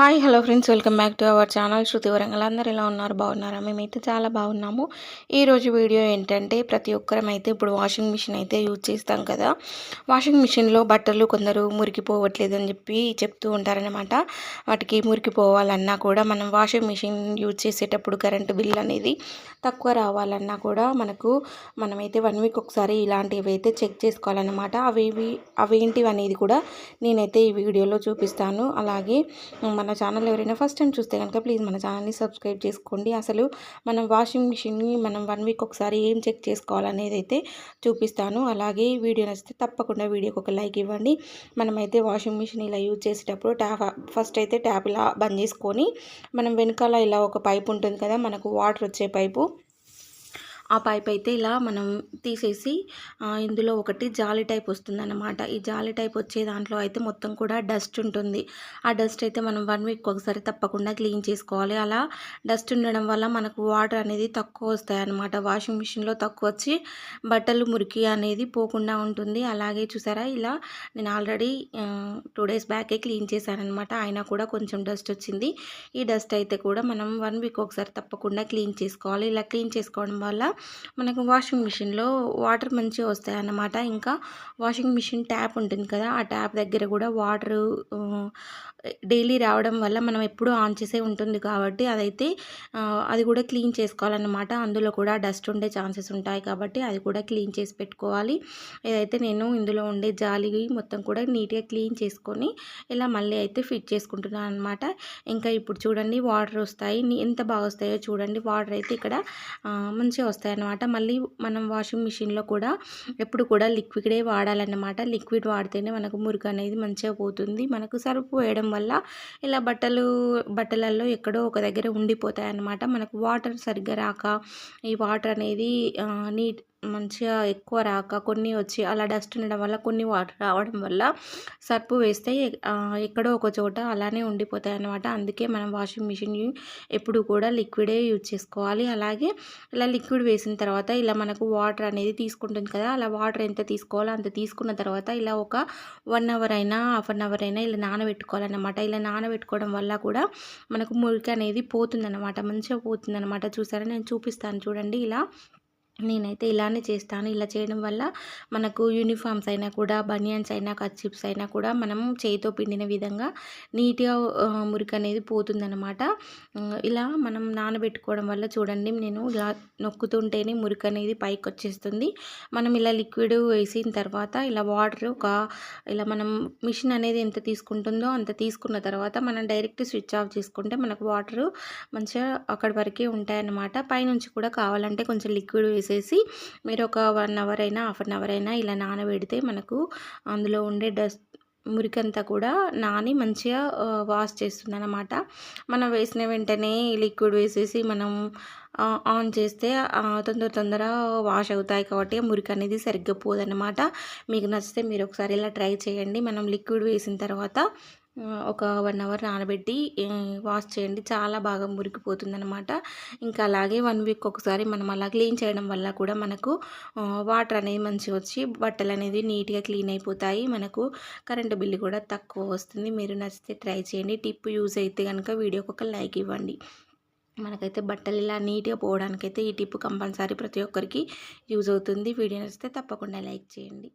Hi hello friends. Welcome back to our channel Shruti Warangal. అందరు ఎలా ఉన్నారు? బాగున్నారా? మేమైతే చాలా బాగున్నాము. ఈరోజు వీడియో ఏంటంటే ప్రతి ఒక్కరం అయితే ఇప్పుడు వాషింగ్ మిషన్ అయితే యూజ్ చేస్తాం కదా. వాషింగ్ మిషన్లో బట్టలు కొందరు మురికిపోవట్లేదు అని చెప్పి చెప్తూ ఉంటారనమాట వాటికి మురికిపోవాలన్నా కూడా మనం వాషింగ్ మిషన్ యూజ్ చేసేటప్పుడు కరెంటు బిల్ అనేది తక్కువ రావాలన్నా కూడా మనకు మనమైతే వన్ వీక్ ఒకసారి ఇలాంటివి అయితే చెక్ చేసుకోవాలన్నమాట. అవి అవేంటివి అనేది కూడా నేనైతే ఈ వీడియోలో చూపిస్తాను. అలాగే మన ఛానల్ ఎవరైనా ఫస్ట్ టైం చూస్తే కనుక ప్లీజ్ మన ఛానల్ని సబ్స్క్రైబ్ చేసుకోండి. అసలు మనం వాషింగ్ మిషన్ని మనం వన్ వీక్ ఒకసారి ఏం చెక్ చేసుకోవాలనేది అయితే చూపిస్తాను. అలాగే వీడియో నచ్చితే తప్పకుండా వీడియోకి ఒక లైక్ ఇవ్వండి. మనమైతే వాషింగ్ మిషన్ ఇలా యూజ్ చేసేటప్పుడు ట్యాప్ ఫస్ట్ అయితే ట్యాప్ ఇలా బంద్ చేసుకొని మనం వెనకాల ఇలా ఒక పైప్ ఉంటుంది కదా మనకు వాటర్ వచ్చే పైపు ఆ పైప్ అయితే ఇలా మనం తీసేసి ఇందులో ఒకటి జాలి టైప్ వస్తుందన్నమాట. ఈ జాలి టైప్ వచ్చే దాంట్లో అయితే మొత్తం కూడా డస్ట్ ఉంటుంది. ఆ డస్ట్ అయితే మనం వన్ వీక్ ఒకసారి తప్పకుండా క్లీన్ చేసుకోవాలి. అలా డస్ట్ ఉండడం వల్ల మనకు వాటర్ అనేది తక్కువ వస్తాయి అన్నమాట వాషింగ్ మిషన్లో తక్కువ వచ్చి బట్టలు మురికి అనేది పోకుండా ఉంటుంది. అలాగే చూసారా? ఇలా నేను ఆల్రెడీ టూ డేస్ బ్యాకే క్లీన్ చేశానమాట అయినా కూడా కొంచెం డస్ట్ వచ్చింది. ఈ డస్ట్ అయితే కూడా మనం వన్ వీక్ ఒకసారి తప్పకుండా క్లీన్ చేసుకోవాలి. ఇలా క్లీన్ చేసుకోవడం వల్ల మనకు వాషింగ్ మిషన్లో వాటర్ మంచిగా వస్తాయి అన్నమాట ఇంకా వాషింగ్ మిషన్ ట్యాప్ ఉంటుంది కదా ఆ ట్యాప్ దగ్గర కూడా వాటరు డైలీ రావడం వల్ల మనం ఎప్పుడూ ఆన్ చేసే ఉంటుంది కాబట్టి అదైతే అది కూడా క్లీన్ చేసుకోవాలన్నమాట. అందులో కూడా డస్ట్ ఉండే ఛాన్సెస్ ఉంటాయి కాబట్టి అది కూడా క్లీన్ చేసి పెట్టుకోవాలి. ఏదైతే నేను ఇందులో ఉండే జాలి మొత్తం కూడా నీట్గా క్లీన్ చేసుకొని ఇలా మళ్ళీ అయితే ఫిట్ చేసుకుంటున్నాను అనమాట ఇంకా ఇప్పుడు చూడండి వాటర్ వస్తాయి. ఎంత బాగా వస్తాయో చూడండి. వాటర్ అయితే ఇక్కడ మంచిగా వస్తాయి. అన్నమాట మళ్ళీ మనం వాషింగ్ మిషన్లో కూడా ఎప్పుడు కూడా లిక్విడే వాడాలన్నమాట. లిక్విడ్ వాడితేనే మనకు మురుగు అనేది మంచిగా పోతుంది. మనకు సరుపు వేయడం వల్ల ఇలా బట్టలు బట్టలలో ఎక్కడో ఒక దగ్గర ఉండిపోతాయి అన్నమాట మనకు వాటర్ సరిగ్గా రాక ఈ వాటర్ అనేది నీట్ మంచిగా ఎక్కువ రాక కొన్ని వచ్చి అలా డస్ట్ ఉండడం వల్ల కొన్ని వాటర్ రావడం వల్ల సర్పు వేస్తే ఎక్కడో ఒక చోట అలానే ఉండిపోతాయి అన్నమాట అందుకే మనం వాషింగ్ మిషన్ ఎప్పుడు కూడా లిక్విడే యూజ్ చేసుకోవాలి. అలాగే ఇలా లిక్విడ్ వేసిన తర్వాత ఇలా మనకు వాటర్ అనేది తీసుకుంటుంది కదా అలా వాటర్ ఎంత తీసుకోవాలో అంత తీసుకున్న తర్వాత ఇలా ఒక వన్ అవర్ అయినా హాఫ్ అన్ అవర్ అయినా ఇలా నానబెట్టుకోవాలన్నమాట. ఇలా నానబెట్టుకోవడం వల్ల కూడా మనకు మురికి అనేది పోతుందన్నమాట మంచిగా పోతుందన్నమాట. చూసారా? నేను చూపిస్తాను చూడండి. ఇలా నేనైతే ఇలానే చేస్తాను. ఇలా చేయడం వల్ల మనకు యూనిఫామ్స్ అయినా కూడా బనియన్స్ అయినా కచ్చిప్స్ అయినా కూడా మనం చేతితో పిండిన విధంగా నీట్గా మురికి అనేది పోతుందనమాట ఇలా మనం నానబెట్టుకోవడం వల్ల చూడండి నేను ఇలా నొక్కుతుంటేనే మురికి అనేది పైకి వచ్చేస్తుంది. మనం ఇలా లిక్విడ్ వేసిన తర్వాత ఇలా వాటర్ ఒక ఇలా మనం మిషన్ అనేది ఎంత తీసుకుంటుందో అంత తీసుకున్న తర్వాత మనం డైరెక్ట్ స్విచ్ ఆఫ్ చేసుకుంటే మనకు వాటర్ మంచిగా అక్కడి వరకే ఉంటాయన్నమాట. పైనుంచి కూడా కావాలంటే కొంచెం లిక్విడ్ వేసి వేసేసి మీరు ఒక వన్ అవర్ అయినా హాఫ్ అన్ అవర్ అయినా ఇలా నానబెడితే మనకు అందులో ఉండే డస్ట్ మురికంతా కూడా నాని మంచిగా వాష్ చేస్తుంది అనమాట మనం వేసిన వెంటనే లిక్విడ్ వేసేసి మనం ఆన్ చేస్తే తొందర తొందర వాష్ అవుతాయి కాబట్టి మురికి అనేది సరిగ్గా పోదన్నమాట. మీకు నచ్చితే మీరు ఒకసారి ఇలా ట్రై చేయండి. మనం లిక్విడ్ వేసిన తర్వాత ఒక వన్ అవర్ నానబెట్టి వాష్ చేయండి. చాలా బాగా మురికిపోతుంది అనమాట ఇంకా అలాగే వన్ వీక్ ఒకసారి మనం అలా క్లీన్ చేయడం వల్ల కూడా మనకు వాటర్ అనేది మంచిగా వచ్చి బట్టలు అనేది నీట్గా క్లీన్ అయిపోతాయి. మనకు కరెంటు బిల్లు కూడా తక్కువ వస్తుంది. మీరు నచ్చితే ట్రై చేయండి. టిప్ యూజ్ అయితే కనుక వీడియోకి ఒక లైక్ ఇవ్వండి. మనకైతే బట్టలు ఇలా నీట్గా పోవడానికైతే ఈ టిప్ కంపల్సరీ ప్రతి ఒక్కరికి యూజ్ అవుతుంది. వీడియో నచ్చితే తప్పకుండా లైక్ చేయండి.